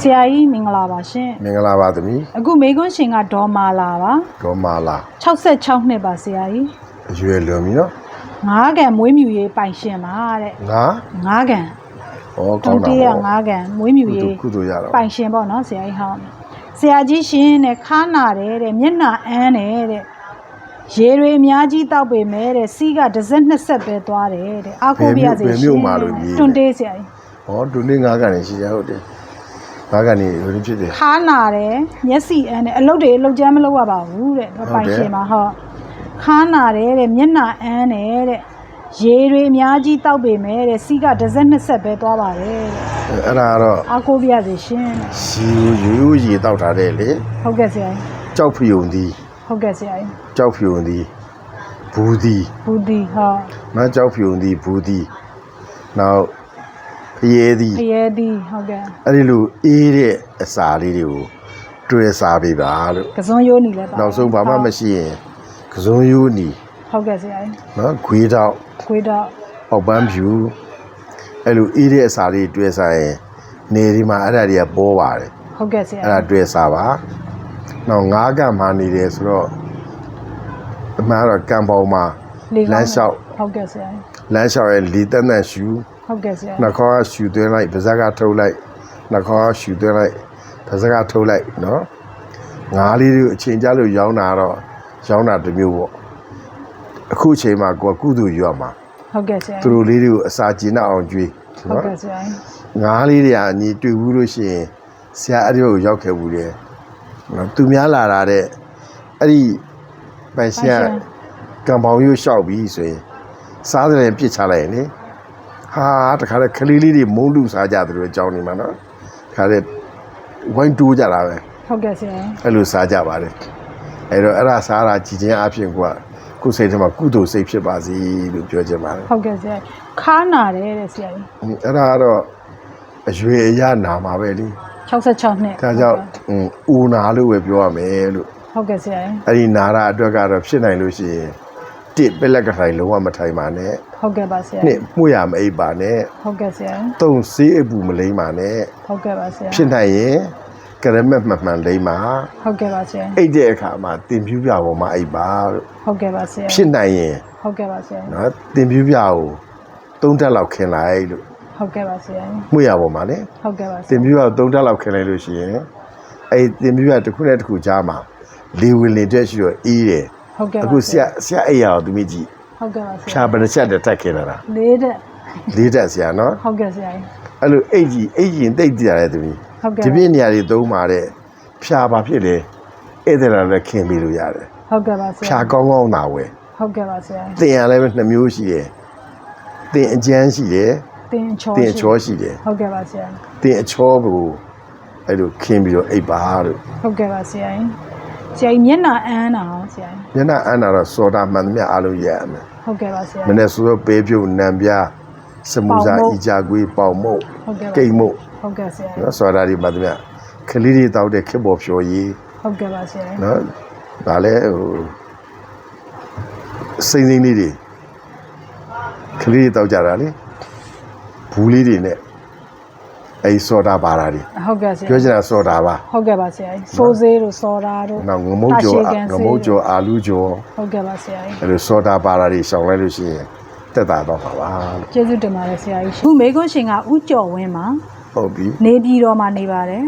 ဆရာကြီးမင်္ဂလာပါရှင်မင်္ဂလာပါသမီးအခုမေခွန်းရှင်ကဒေါ်မာလာပါဒေါ်မာလာ66နှစ်ပါဆရာကြီးအရွယ်လွန်ပြီနော်ငားကန်မွေးမြူရေးပိုင်ရှင်ပါတဲ့ငါငားကန်ဩတုကောံင်းတာတေးရပေါ့ငားကန်မွေးမြူရေးကုသိုလ်ရတော့ပိုင်ရှင်ပေါ့နော်ဆရာကြီးဟောင်းဆရာကြီးရှင်တဲ့ခါနာတယ်တဲ့မျက်နှာအန်းတယ်တဲ့ရေတွေအများကြီးတောက်ပေမဲ့တဲ့စီးကတစ်စက်နှစ်ဆက်ပဲသွားတယ်တဲ့အာကိုပြရစေရှင်တွန်တေးဆရာကြီး ဩဒုနေ့ငါကနေရှိကြဟုတ်တယ်ငါကနေဘယ်လိုဖြစ်တယ်ခါနာတယ်မျက်စိအန်းတယ်အလုတ်တွေအလုတ်ကျမ်းမလုပ်ရပါဘူးတဲ့ပိုင်ရှင်ပါဟောခါနာတယ်တဲ့မျက်နှာအန်းတယ်တဲ့ရေတွေအများကြီးတောက်ပေမဲ့တဲ့စီးကတစ်စက်နှစ်ဆက်ပဲသွားပါတယ်တဲ့အဲ့ဒါကတော့အာကိုပြရစေရှင်တဲ့စီယူယူရေတောက်ထားတဲ့လေဟုတ်ကဲ့ဆရာကြီးကြောက်ဖျုံသည်ဟုတ်ကဲ့ဆရာကြီးကြောက်ဖျုံသည်ဘူးသည်ဘူးဒီဟောနော်ကြောက်ဖျုံသည်ဘူးသည်နောက် ဖျဲသည်ဖရဲသည်ဟုတ်ကဲ့အဲ့ဒီလိုအေးတဲ့အစာလေးတွေကိုတွေ့စားပေးပါလို့ကစွန်ရိုးနေလဲပါနောက်ဆုံးဘာမှမရှိရင်ကစုံယူနီဟုတ်ကဲ့ဆရာကြီးနော်ခွေးတော့ခွေးတော့အောက်ပန်းဖြူအဲ့လိုအေးတဲ့အစာလေးတွေ့စားရင်နေဒီမှာအဲ့ဒါတွေကပေါ်ပါတယ်ဟုတ်ကဲ့ဆရာအဲ့ဒါတွေ့စားပါနောက်ငါးကမှနေတယ်ဆိုတော့အမှန်တော့ကံပေါင်းမှာလေကောလမ်းလျှောက်ဟုတ်ကဲ့ဆရာကြီးလမ်းလျှောက်ရဲ့လီတက်တက်ရှူ ဟုတ်ကဲ့ဆရာနှာခေါင်းကရှူသွင်းလိုက်ပါးစပ်ကထုတ်လိုက်နှာခေါင်းကရှူသွင်းလိုက်ပါးစပ်ကထုတ်လိုက်နော်ငါးလေးတွေကိုအချိန်ကြလို့ရောင်းတာတော့ရောင်းတာတစ်မျိုးပေါ့အခုအချိန်မှာကိုယ်ကကုသိုလ်ယူရမှာဟုတ်ကဲ့ဆရာသူတို့လေးတွေကိုအစာကျဉ်းအောင်ကြွေးဟုတ်နော်ကဲ့ဆရာကြီးငါးလေးတွေကအညီတွေ့ဘူးလို့ရှိရင်ဆရာအဲ့ဒီကိုရောက်ခဲ့ဘူးလေနော်သူများလာတာတဲ့အဲ့ဒီပိုင်ရှင်ကကံပေါင်းရွှောက်ပြီးဆိုရင်စားတယ်ပြစ်ချလိုက်ရင်လေ ဟာတခါတည်းကလေးလေးတွေမုန်းလူစားကြတယ်လို့အကြောင်းနေမှာနော်တခါတည်းဝိုင်းတိုးကြတာပဲဟုတ်ကဲ့ဆရာကြီးအဲ့လိုစားကြပါတယ်အဲ့တော့အဲ့ဒါစားတာကြည်ချင်းအဖြစ်ကကိုယ်စိတ်ထဲမှာကုသိုလ်စိတ်ဖြစ်ပါစေလို့ပြောချင်ပါတယ်ဟုတ်ကဲ့ဆရာကြီးခါနာတယ်တဲ့ဆရာကြီးအဲ့ဒါကတော့အရွယ်အရနာမှာပဲလေ66နှစ်ဒါကြောင့်อืมဦးနာလို့ပဲပြောရမယ်လို့ဟုတ်ကဲ့ဆရာကြီးအဲ့ဒီနာရအတွက်ကတော့ဖြစ်နိုင်လို့ရှိရင် တစ်ပလက်ကထိုင်လုံးဝမထိုင်ပါနဲ့ဟုတ်ကဲ့ပါဆရာနှစ်ကြီးမှုရမအိပ်ပါနဲ့ဟုတ်ကဲ့ဆရာကြီးသုံးစေးအပူမလိမ့်ပါနဲ့ဟုတ်ကဲ့ပါဆရာဖြစ်နိုင်ရင်ကရမက်မှန်မှန်လိမ့်ပါဟုတ်ကဲ့ပါဆရာအိပ်တဲ့အခါမှာတင်ပြူးပြပေါ်မှာအိပ်ပါလို့ဟုတ်ကဲ့ပါဆရာဖြစ်နိုင်ရင်ဟုတ်ကဲ့ပါဆရာနော်တင်ပြူးပြကိုသုံးတက်လောက်ခင်လိုက်လို့ဟုတ်ကဲ့ပါဆရာမှုရပေါ်မှာလေဟုတ်ကဲ့ပါဆတင်ရာပြူးပြကိုသုံးတက်လောက်ခင်လိုက်လို့ရှိရင်အဲ့ဒီတင်ပြူးပြတစ်ခုနဲ့တစ်ခုကြားမှာလေဝင်လေတက်ရှိတော့အေးတယ် ဟုတ်ကဲ့ပါအခုဆရာဆရာအိပ်ရအောင်သူမိကြည့်ဟုတ်ကဲ့ပါဆဖြာရာပရချက်တက်တက်ခင်လာတာလေးတဲ့လေးတက်ဆရာနော်ဟုတ်ကဲ့ဆရာကြီးအဲ့လိုအိတ်ကြီးအိတ်ကြီးတိတ်ကြရတယ်သူကြီးဟုတ်ကဲ့ဒီပြည့်နေရာတွေသုံးပါတဲ့ဖြာပါဖြစ်တယ်ဧည့်သည်လာလည်းခင်ပြီးလို့ရတယ်ဟုတ်ကဲ့ပါဆဖြာရာကောင်းကောင်းသာဝယ်ဟုတ်ကဲ့ပါဆရာတင်ရလည်းပဲနှစ်မျိုးရှိတယ်တင်အကျန်းရှိတယ်တင်ချောတင်အချောရှိတယ်ဟုတ်ကဲ့ပါဆရာတင်အချောကိုအဲ့လိုခင်းပြီးတော့အိတ်ပါလို့ဟုတ်ကဲ့ပါဆရာကြီး ဆရာကြီးမျက်နှာအန်းတာဟောဆရာကြီးမျက်နှာအန်းတာတော့စောတာမှန်သမျှအားလုံးရရမယ်ဟုတ်ကဲ့ပါဆရာမနေ့ဆိုတော့ပေးပြုတ်နံပြားစမူစာပေါင်မုတ်ဤကြကွေးပေါင်မုတ်ဟုတ်ကဲ့ပါကိတ်မုတ်ဟုတ်ကဲ့ဆရာကြီးနော်စောတာဒီမှန်သမျှခလေးတွေတောက်တဲ့ခက်ပေါ်ဖြော်ရည်ဟုတ်ကဲ့ပါဆရာကြီးနော်ဒါလည်းဟိုစိမ့်စိမ့်လေးတွေခလေးတွေတောက်ကြတာလေဘူးလေးတွေနဲ့ အဲစောတာပါတာတွေဟုတ်ကဲ့ဆရာပြောချင်တာစောတာပါဟုတ်ကဲ့ပါဆရာကြီးစိုးစေးတို့စော်တာတို့နောက်ငမုတ်ကျော်တာရှည်ကန်ဆေးငမုတ်ကျော်အာလူကျော်ဟုတ်ကဲ့ပါဆရာကြီးအဲလိုစောတာပါတာတွေရှောင်လိုက်လို့ရှိရင်တက်တာတော့ပါပါလို့ကျေးဇူးတင်ပါတယ်ဆရာကြီးခုမေခွန်းရှင်ကဥကျော်ဝင်းပါဟုတ်ပြီနေပြည်တော်မှာနေပါတယ်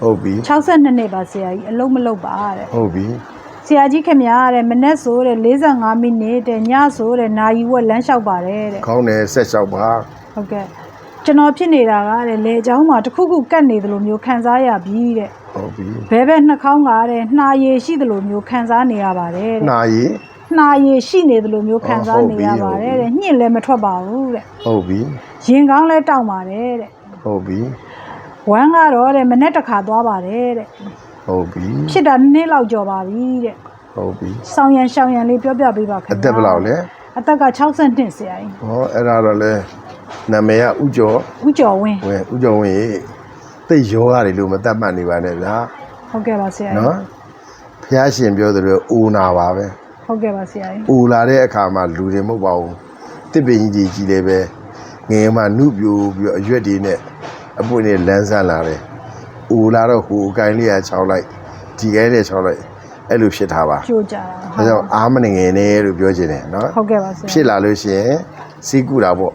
ဟုတ်ပြီ62နှစ်ပါဆရာကြီးအလုံးမလုံးပါတဲ့ဟုတ်ပြီဆရာကြီးခင်ဗျားတဲ့မနေ့ဆိုတဲ့45မိနစ်တဲ့ညဆိုတဲ့နာယီဝက်လမ်းလျှောက်ပါတယ်တဲ့ခေါင်းနဲ့ဆက်လျှောက်ပါဟုတ်ကဲ့ ကျွန်တော်ဖြစ်နေတာကတဲ့လေချောင်းမှာတစ်ခုခုကတ်နေသလိုမျိုးခံစားရပြီတဲ့ဟုတ်ပြီဘဲဘဲနှာခေါင်းကတဲ့နှာရည်ရှိသလိုမျိုးခံစားနေရပါတယ်တဲ့နှာရည်နှာရည်ရှိနေသလိုမျိုးခံစားနေရပါတယ်တဲ့ညှင့်လည်းမထွက်ပါဘူးတဲ့ဟုတ်ပြီရင်ကောင်းလည်းတောက်ပါတယ်တဲ့ဟုတ်ပြီဝမ်းကတော့တဲ့မနေ့တစ်ခါသွားပါတယ်တဲ့ဟုတ်ပြီဖြစ်တာနည်းနည်းလောက်ကြော်ပါပြီတဲ့ဟုတ်ပြီဆောင်းရံရှောင်းရံလေးပြောပြပေးပါခင်ဗျာအသက်ဘယ်လောက်လဲ အသက်က60နှစ်ဆရာကြီးဟောအဲ့ဒါတော့လဲနာမည်ကဥကျော်ဦးကျော်ဝင်းဝင်ဥကျော်ဝင်ရေသိတ်ရောရတယ်လို့မတတ်မှတ်နေပါနဲ့ဗျာဟုတ်ကဲ့ပါဆရာကြီးနော်ဖះရှင်ပြောသလိုအိုနာပါပဲဟုတ်ကဲ့ပါဆရာကြီးအိုလာတဲ့အခါမှာလူတွေမဟုတ်ပါဘူးတစ်ပင်ကြီးကြီးကြီးလည်းပဲငယ်မှနုပြိုပြီးတော့အရွက်တွေနဲ့အပွင့်နဲ့လန်းဆန်းလာတယ်။ဦးလာတော့ဟိုအကိုင်းလေးကခြောက်လိုက်ဒီကဲတဲ့ခြောက်လိုက် အဲ့လိုဖြစ်တာပါကြိုးကြတာ။ဒါကြောင့်အားမနေငယ်နဲ့လို့ပြောချင်တယ်နော်ဟုတ်ကဲ့ပါဆရာဖြစ်လာလို့ရှိရင်စီးကူတာပေါ့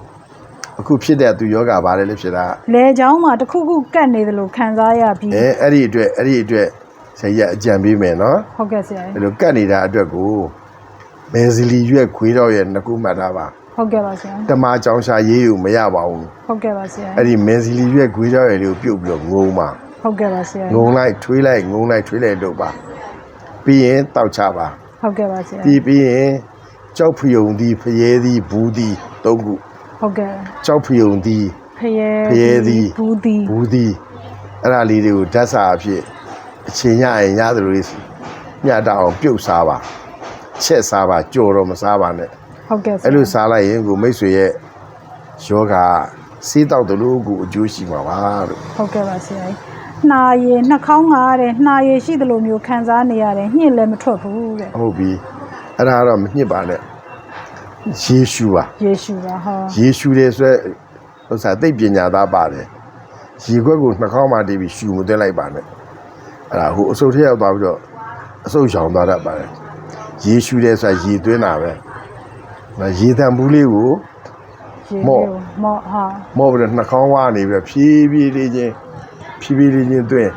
အခုဖြစ်တဲ့သူယောဂဘာလဲလဲဖြစ်တာလေချောင်းမှာတစ်ခုခုကတ်နေတယ်လို့ခံစားရပြီးအဲအဲ့ဒီအတွက်အဲ့ဒီအတွက်ဆရာကြီးကအကြံပေးမယ်နော်ဟုတ်ကဲ့ဆရာအဲ့လိုကတ်နေတာအတွက်ကိုမဲစီလီရွက်ခွေးတော့ရဲ့နှစ်ခုမှတ်ထားပါဟုတ်ကဲ့ပါဆရာတမကြောင်ရှာရေးယူမရပါဘူးဟုတ်ကဲ့ပါဆရာအဲ့ဒီမဲစီလီရွက်ခွေးတော့ရဲ့လေးကိုပြုတ်ပြီးတော့ငုံပါဟုတ်ကဲ့ပါဆရာငုံလိုက်ထွေးလိုက်ငုံလိုက်ထွေးလိုက်လုပ် ပါပြီးရင်တောက်ချပါဟုတ်ကဲ့ပါဆရာပြီးပြီးရင်ကြောက်ဖယုံသည်ဖရဲသည်ဘူးသည်သုံးခုဟုတ်ကဲ့ကြောက်ဖယုံသည်ဖယဲဖရဲသည်ဘူးသည်ဘူးသည်အဲ့ဒါလေးတွေကိုဓာတ်စာအဖြစ်အချိန်ရရင်ရသလိုလေးညတအောင်ပြုတ်စားပါချက်စားပါကြော်တော့မစားပါနဲ့ဟုတ်ကဲ့ဆရာအဲ့လိုစားလိုက်ရင်ကိုမိတ်ဆွေရဲ့ယောဂစေးတောက်တလို့ကိုအကျိုးရှိမှာပါလို့ဟုတ်ကဲ့ပါဆရာ နှာရည်နှာခေါင်းငါရတယ်နှာရည်ရှိတယ်လို့မျိုးခံစားနေရတယ်ညှစ်လည်းမထွက်ဘူးတဲ့ဟုတ်ပြီအဲ့ဒါကတော့မညစ်ပါနဲ့ယေရှုပါယေရှုပါဟောယေရှုတဲ့ဆိုရယ်ဥစ္စာသိပ္ပညာသားပါတယ်ရေခွက်ကိုနှာခေါင်းမှာတီးပြီးရှူမသွင်းလိုက်ပါနဲ့အဲ့ဒါဟိုအဆုတ်ထက်ရောက်သွားပြီးတော့အဆုတ်ရှောင်သွားတတ်ပါတယ်ယေရှုတဲ့ဆိုတာရေသွင်းတာပဲဒါရေတံဘူးလေးကိုရေမော့လေးကိုမော့ဟာမော့ပြီးတော့နှာခေါင်းဝါနေပြီးတော့ဖြည်းဖြည်းလေးချင်း ဖြည်းဖြည်းလေးချင်းသွင်း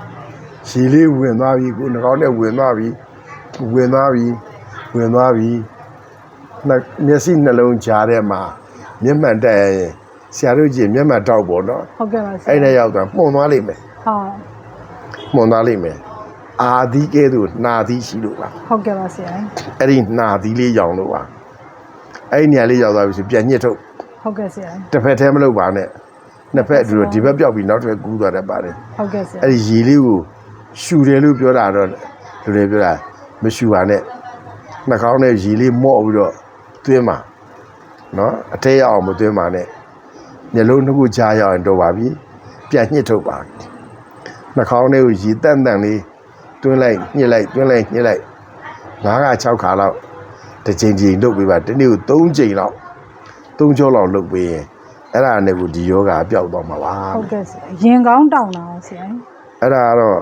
ရေလေးဝင်သွားပြီကိုနှာခေါင်းနဲ့ဝင်သွားပြီဝင်သွားပြီဝင်သွားပြီနှာမျက်စိနှလုံးကြားထဲမှာမျက်မှန်တက်ရင်ဆရာတို့ကြည့်မျက်မှန်တောက်ပေါ့နော်ဟုတ်ကဲ့ပါဆရာအဲ့နဲ့ရောက်သွားမှုန်သွားလိမ့်မယ်ဟာမှုန်သွားလိမ့်မယ်အာသီးကဲသို့နှာသီးရှိလို့ပါဟုတ်ကဲ့ပါဆရာအဲ့ဒီနှာသီးလေးရောင်လို့ပါအဲ့ဒီနေရာလေးရောက်သွားပြီဆိုပြန်ညှစ်ထုတ်ဟုတ်ကဲ့ဆရာတစ်ဖက်တည်းမလုပ်ပါနဲ့ နှစ်ဖက်အတူတူဒီဘက်ပြောက်ပြီးနောက်တစ်ဖက်ကူးသွားတတ်ပါတယ်ဟုတ်ကဲ့ဆရာအဲ့ဒီရေလေးကိုရှူတယ်လို့ပြောတာတော့လူတွေပြောတာမရှူပါနဲ့နှာခေါင်းနဲ့ရေလေးမော့ပြီးတော့သွင်းပါနော်အထက်ရောက်အောင်မသွင်းပါနဲ့မျက်လုံးတစ်ခုကြားရောက်ရင်တော့ပါပြီပြန်ညှစ်ထုတ်ပါနှာခေါင်းထဲကိုရေတန့်တန့်လေးတွင်းလိုက်ညှစ်လိုက်တွင်းလိုက်ညှစ်လိုက်၅ခါ6ခါလောက်တစ်ချိန်ချိန်လုပ်ပေးပါဒီနေ့ကို3ချိန်လောက်3ကြောလောက်လုပ်ပေးရင် အဲ့ဒါနဲ့ကိုဒီယောဂပျောက်သွားမှာပါဟုတ်ကဲ့ဆရာရင်ကောင်းတောင်းတာရောဆရာအဲ့ဒါကတော့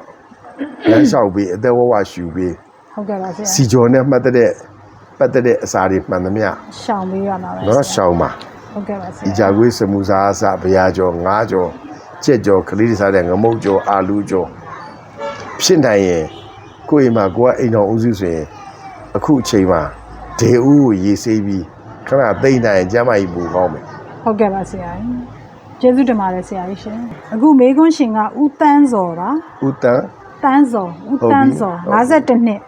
လမ်းလျှောက်ပြီးအသက်ဝဝရှူပြီးဟုတ်ကဲ့ပါဆရာစီကျော်နဲ့မှတ်တဲ့ပတ်သက်တဲ့အစာတွေမှန်သမျှရှောင်ပေးရမှာပဲနော်ရှောင်းပါဟုတ်ကဲ့ပါဆဒီရာကြကွေးစမူစာအစဗျာကျော်ငါးကျော်ကြက်ကျော်ကလေးတွေစားတဲ့ငမုတ်ကျော်အာလူကျော်ဖြစ်နိုင်ရင်ကိုယ့်အိမ်မှာကိုယ်ကအိမ်တော်ဦးစုဆိုရင်အခုအချိန်မှာဒေဦးကိုရေးဆေးပြီးခဏသိမ့်နိုင်ရင်ကျမ်းမာကြီးပူကောင်းမယ် ဟုတ်ကဲ့ပါဆရာကျေးဇူးတင်ပါတယ်ဆရာကြီးရှင်အခုမေကွန်းရှင်ကဦးတန်းစော်ပါ ဥတန် တန်းစော်ဦးတန်းစော် ဟုတ်ပြီ 52နှစ်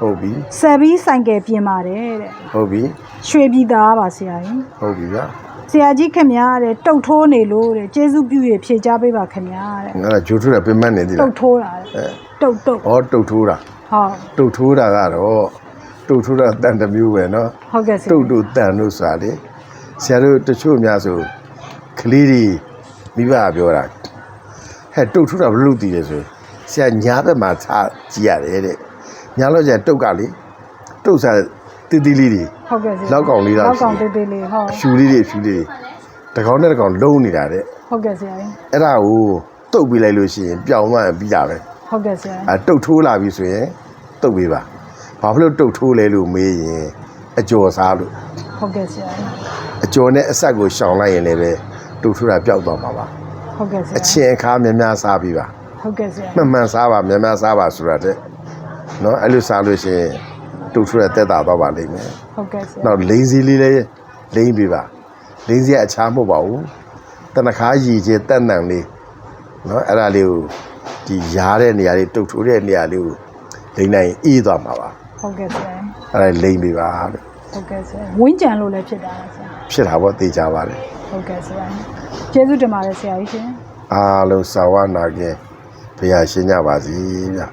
ဟုတ်ပြီ ဆက်ပြီးဆိုင်ကယ်ပြင်ပါတယ်တဲ့ ဟုတ်ပြီ ရွှေပြည်သားပါဆရာကြီး ဟုတ်ပြီဗျာ ဆရာကြီးခင်ဗျားတဲ့တုတ်ထိုးနေလို့တဲ့ကျေးဇူးပြုရဖြေကြပေးပါခင်ဗျာတဲ့ ငါကဂျိုထွတ်တယ်ပြင်မနေသေး တု လား တ်ထိုးတာတဲ့ အဲ တုတ်တုတ် ဩတုတ်ထိုးတာ ဟုတ် တုတ်ထိုးတာကတော့တုတ်ထိုးတာတန်တစ်မျိုးပဲเนาะ ဟုတ်ကဲ့ဆရာ တုတ်တို့တန်တို့ဆိုတာလေ ဆရာတို့တချို့များဆိုကလေးတွေမိဘကပြောတာဟဲ့တုတ်ထိုးတာဘယ်လိုလုပ်တည်လဲဆိုရင်ဆရာညာဘက်မှာထားကြည့်ရတယ်တဲ့ညာလို့ကျန်တုတ်ကလေတုတ်စားတီးတီးလေးတွေဟုတ်ကဲ့ဆရာလောက်ကောင်လေးတော့လောက်ကောင်ရှိတေးတယ်သေးလေးဟုတ်အဖြူလေးတွေအဖြူလေးတွေတစ်ကောင်နဲ့တစ်ကောင်လုံးနေတာတဲ့ဟုတ်ကဲ့ဆရာကြီးအဲ့ဒါကိုတုတ်ပြလိုက်လို့ရှိရင်ပြောင်းသွားရင်ပြီးတာပဲဟုတ်ကဲ့ဆရာကြီးအဲတုတ်ထိုးလာပြီဆိုရင်တုတ်ပေးပါဘာဖြစ်လို့တုတ်ထိုးလဲလို့မေးရင်အကျော်စားလို့ဟုတ်ကဲ့ဆရာကြီး အကျော်နဲ့အဆက်ကိုရှောင်လိုက်ရင်လည်းပဲတုတ်ထိုးတာပျောက်သွားမှာပါဟုတ်ကဲ့ဆရာအချင်းအခါများများစားပြီးပါဟုတ်ကဲ့ဆရာမှန်မှန်စားပါများများစားပါဆိုတာတဲ့နော်အဲ့လိုစားလို့ရှိရင်တုတ်ထိုးရတက်တာတော့ပါလိမ့်မယ်ဟုတ်ကဲ့ဆရာနောက်လိန်စီလေးလည်းလိမ့်ပြီးပါလိန်စီကအခြားမဟုတ်ပါဘူးတနခါရည်ချေတက်နံလေးနော်အဲ့ဒါလေးကိုဒီရားတဲ့နေရာလေးတုတ်ထိုးတဲ့နေရာလေးကိုလိမ့်နိုင်ရင်အေးသွားမှာပါဟုတ်ကဲ့ဆရာကြီးအဲ့ဒါလိမ့်ပြီးပါလို့ ဟုတ်ကဲ့ဆရာဝင်းကြံလို့လည်းဖြစ်တာပါဆရာဖြစ်တာပေါ့သိကြပါတယ်ဟုတ်ကဲ့ဆရာကြီးကျေးဇူးတင်ပါတယ်ဆရာကြီးရှင်အားလုံးစာဝနာခင်ဘုရားရှင်းကြပါစေဗျာ